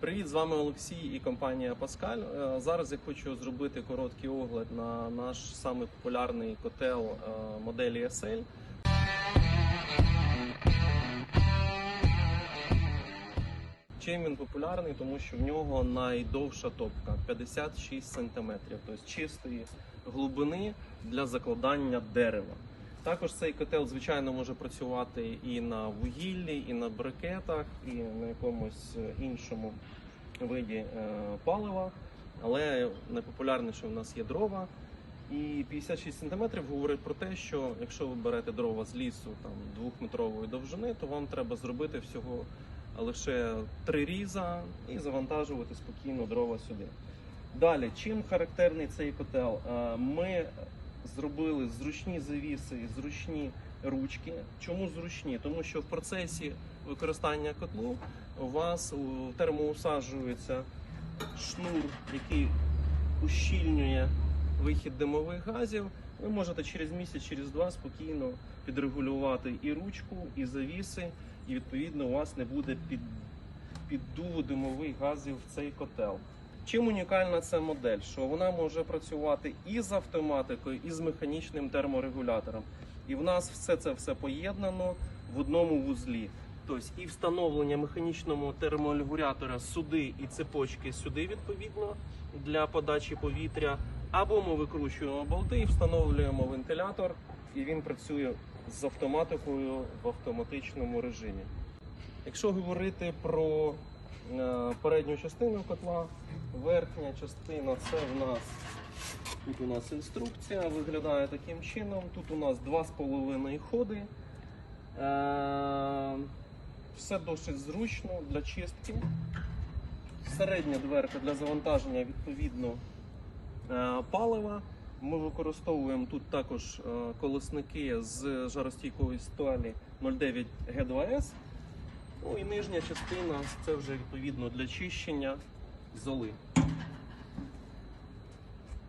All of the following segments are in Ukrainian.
Привіт, з вами Олексій і компанія Паскаль. Е, Зараз я хочу зробити короткий огляд на наш самий популярний котел е, моделі SL. Чим він популярний? Тому що в нього найдовша топка 56 см, тобто чистої глибини для закладання дерева. Також цей котел, звичайно, може працювати і на вугіллі, і на брикетах, і на якомусь е, іншому виді е, палива. Але найпопулярніше в нас є дрова. І 56 см говорить про те, що якщо ви берете дрова з лісу там двохметрової довжини, то вам треба зробити всього лише три різа і завантажувати спокійно дрова сюди. Далі, чим характерний цей котел? Е, Ми зробили зручні завіси і зручні ручки. Чому зручні? Тому що в процесі використання котлу у вас термоусаджується шнур, який ущільнює вихід димових газів. Ви можете через місяць, через два спокійно підрегулювати і ручку, і завіси, і відповідно у вас не буде під, піддуву димових газів в цей котел. Чим унікальна ця модель? Що вона може працювати і з автоматикою, і з механічним терморегулятором. І в нас все це все поєднано в одному вузлі. Тобто і встановлення механічного терморегулятора сюди і цепочки сюди відповідно для подачі повітря. Або ми викручуємо болти і встановлюємо вентилятор, і він працює з автоматикою в автоматичному режимі. Якщо говорити про передню частину котла, верхня частина це в нас тут у нас інструкція, виглядає таким чином. Тут у нас 2,5 ходи. Е, все досить зручно для чистки. Середня дверка для завантаження відповідно е, палива. Ми використовуємо тут також е, колесники з жаростійкої сталі 09 G2S. Ну і нижня частина це вже відповідно для чищення золи.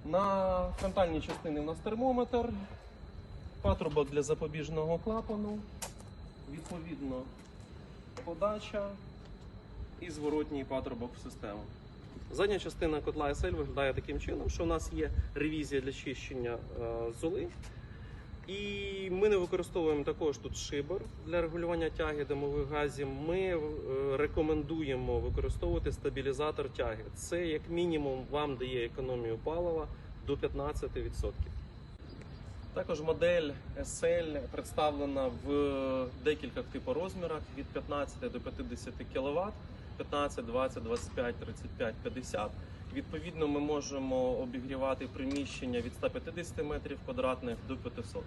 На фронтальній частині у нас термометр, патрубок для запобіжного клапану, відповідно подача і зворотній патрубок в систему. Задня частина котла SL виглядає таким чином, що у нас є ревізія для чищення е, золи. І ми не використовуємо також тут шибер для регулювання тяги димових газів. Ми е, рекомендуємо використовувати стабілізатор тяги. Це як мінімум вам дає економію палива до 15%. Також модель SL представлена в декількох типорозмірах від 15 до 50 кВт, 15, 20, 25, 35, 50. Відповідно, ми можемо обігрівати приміщення від 150 метрів квадратних до 500.